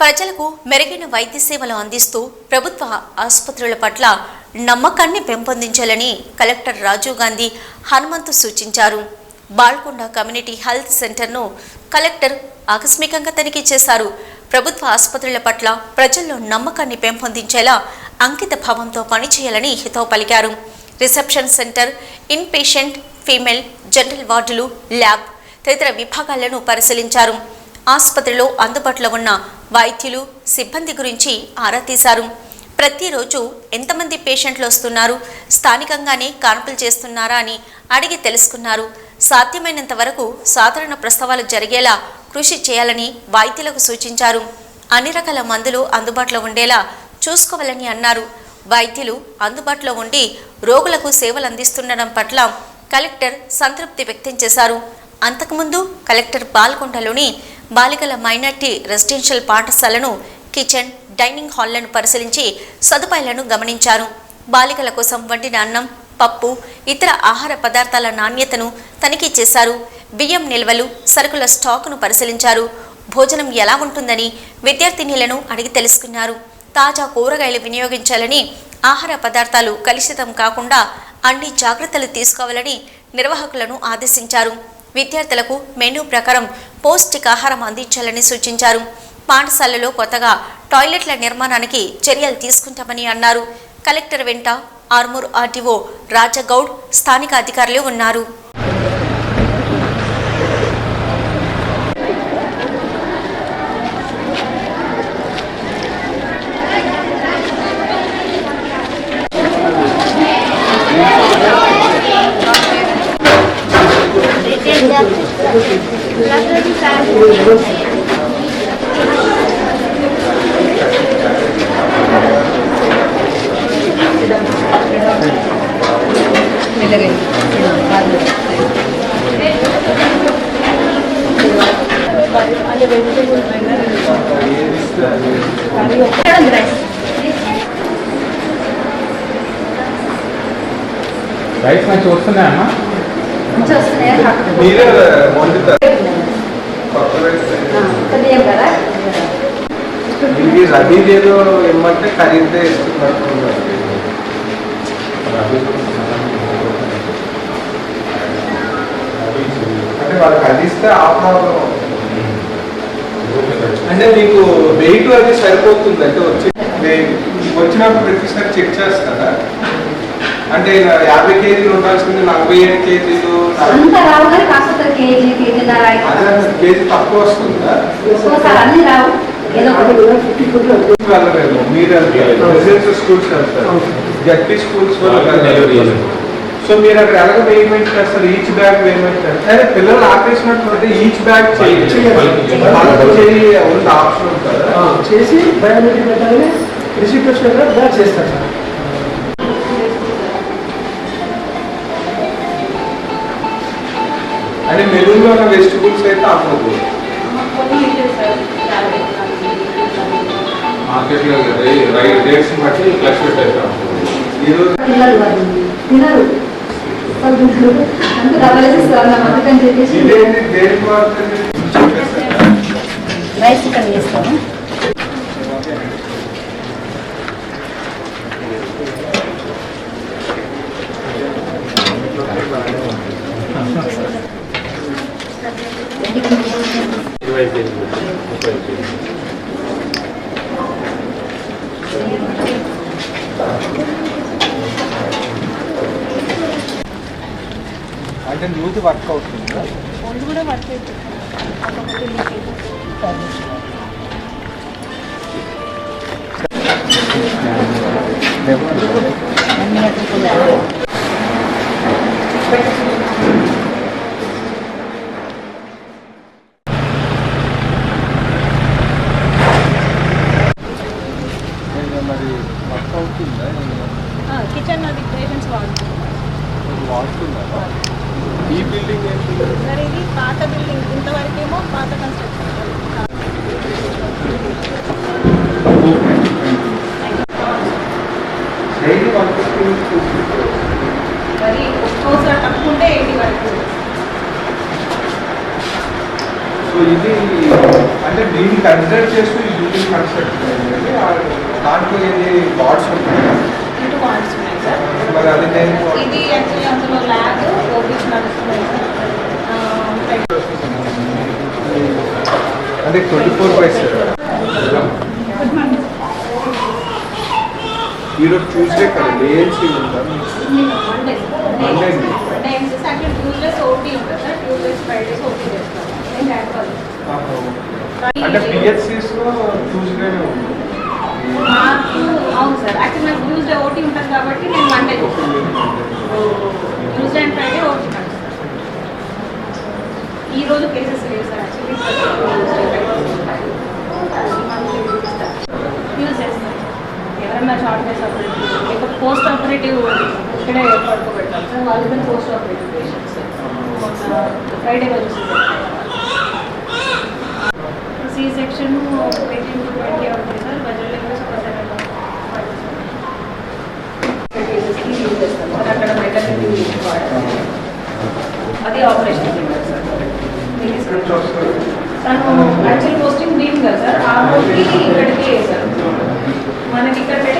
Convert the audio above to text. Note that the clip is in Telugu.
ప్రజలకు మెరుగైన వైద్య సేవలు అందిస్తూ ప్రభుత్వ ఆసుపత్రుల పట్ల నమ్మకాన్ని పెంపొందించాలని కలెక్టర్ రాజీవ్ గాంధీ హనుమంతు సూచించారు. బాల్కొండ కమ్యూనిటీ హెల్త్ సెంటర్ను కలెక్టర్ ఆకస్మికంగా తనిఖీ చేశారు. ప్రభుత్వ ఆసుపత్రుల పట్ల ప్రజల్లో నమ్మకాన్ని పెంపొందించేలా అంకిత భావంతో పనిచేయాలని హితవు పలికారు. Reception centre in patient female general వార్డులు ల్యాబ్ తదితర విభాగాలను పరిశీలించారు. ఆసుపత్రిలో అందుబాటులో ఉన్న వైద్యులు సిబ్బంది గురించి ఆరా తీశారు. ప్రతిరోజు ఎంతమంది పేషెంట్లు వస్తున్నారు? స్థానికంగానే కాన్పులు చేస్తున్నారా అని అడిగి తెలుసుకున్నారు. సాధ్యమైనంత వరకు సాధారణ ప్రసవాలు జరిగేలా కృషి చేయాలని వైద్యులకు సూచించారు. అన్ని రకాల మందులు అందుబాటులో ఉండేలా చూసుకోవాలని అన్నారు. వైద్యులు అందుబాటులో ఉండి రోగులకు సేవలు అందిస్తుండడం పట్ల కలెక్టర్ సంతృప్తి వ్యక్తం చేశారు. అంతకుముందు కలెక్టర్ పాల్గొండలోని బాలికల మైనార్టీ రెసిడెన్షియల్ పాఠశాలను కిచెన్ డైనింగ్ హాల్లను పరిశీలించి సదుపాయాలను గమనించారు. బాలికల కోసం వండిన అన్నం పప్పు ఇతర ఆహార పదార్థాల నాణ్యతను తనిఖీ చేశారు. బియ్యం నిల్వలు సరుకుల స్టాకును పరిశీలించారు. భోజనం ఎలా ఉంటుందని విద్యార్థినిలను అడిగి తెలుసుకున్నారు. తాజా కూరగాయలు వినియోగించాలని ఆహార పదార్థాలు కలుషితం కాకుండా అన్ని జాగ్రత్తలు తీసుకోవాలని నిర్వాహకులను ఆదేశించారు. విద్యార్థులకు మెనూ ప్రకారం పౌష్టికాహారం అందించాలని సూచించారు. పాఠశాలలో కొత్తగా టాయిలెట్ల నిర్మాణానికి చర్యలు తీసుకుంటామని అన్నారు. కలెక్టర్ వెంట ఆర్మూర్ ఆర్టీఓ రాజగౌడ్ స్థానిక అధికారులు ఉన్నారు. రైస్ మంచి వస్తున్నాయమ్మా మీరే వండుతారు కొత్త రైస్ ఇది రబీది ఏదో ఇమ్మంటే ఖరీదే ఇస్తున్నట్టున్నారు అంటే వాళ్ళకి అది ఇస్తే ఆ ప్రాబ్లం అంటే మీకు వెయిట్ అది సరిపోతుంది అంటే వచ్చి వచ్చినప్పుడు ప్రతిసారి చెక్ చేస్తారా? అంటే ఇలా యాభై కేజీలు ఉండాల్సింది నలభై ఏడు కేజీలు అంత రావు కానీ కాస్త కేజీ కేజీన్నర కేజీ తక్కువ వస్తుందా? ఒక్కోసారి అన్ని రావు. ఏదో ఒకటి. వెళ్ళలేదు. మీరు స్కూల్స్ వెళ్తారు. స్కూల్స్ సో మీరు అక్కడ ఎలాగ పేమెంట్ చేస్తారు? ఈచ్ బ్యాగ్ పేమెంట్ చేస్తారు? పిల్లలు ఆపేసినట్టు ఈచ్ బ్యాగ్ చేయి. వాళ్ళకి చేయి. ఉంది ఆప్షన్ ఉంటుందా? చేసి బయోమెట్రిక్ పెట్టాలని రిసీప్ట్ బ్యాక్ చేస్తారు. అంటే మెనూలో ఉన్న వెజిటబుల్స్ అయితే అవ్వదు మార్కెట్లో రైట్ రేట్స్ బట్టి ఫ్లక్చువేట్ అవుతాం ఈరోజు తినరు రైస్ ఇక్కడ చేస్తాము. అంటే న్యూస్ వర్క్ అవుతుందా. మరి వర్క్ అవుతుందా? కిచెన్ అది పేషెంట్స్ వాడుతున్నారు వాడుతున్నారా? ఈ బిల్డింగ్ ఏంటి? మరి ఇది పాత బిల్డింగ్ ఇంతవరకేమో పాత కన్స్ట్రక్షన్ మరి ఒక్కోసారి తప్పుకుంటే ఎయిటీ వరకు. సో ఇది అంటే దీన్ని కన్సిడర్ చేస్తూ ఈ బిల్డింగ్ కన్స్ట్రక్షన్ అయింది ఆ దాంట్లో ఇది వార్డ్స్ ఉంటాయి మరి అది ఇది యాక్చువల్లీ అందులో ల్యాబ్ ఓపీస్ నడుస్తున్నాయి సార్ ఆ, అంటే ట్వంటీ ఫోర్ బై సెవెన్. ఈరోజు ట్యూస్డే కదా ఉంటారు మండే ఏం యాక్చువల్లీ యాక్చువల్ అంటే పిహెచ్సిస్లో ట్యూస్డేనే ఉంది. మాకు అవును సార్. యాక్చువల్లీ నాకు ట్యూస్డే ఓటీ ఉంటుంది కాబట్టి నేను మండే చేస్తాను. ట్యూస్డే అండ్ ఫ్రైడే ఓటీ నడుస్తాను ఈ రోజు కేసెస్ లేవు సార్. యూజ్ ఎవరైనా షార్ట్ కేస్ ఆపరేటివ్ లేకపోతే పోస్ట్ ఆపరేటివ్ ఇక్కడే పడుకోబెడతాం సార్ వాళ్ళు పోస్ట్ ఆపరేటివ్ పేషెంట్స్. ఫ్రైడే రోజు C section eighteen to twenty అవుతుంది సార్ ఒక సెవెన్ యూజ్ చేస్తాం సార్ అక్కడ మెటర్నిటీ అది ఆపరేషన్ సార్. తను యాక్చువల్ పోస్టింగ్ భీమ్ కదా సార్. ఆ రోజుకి ఇక్కడికి వేశారు మనకి ఇక్కడ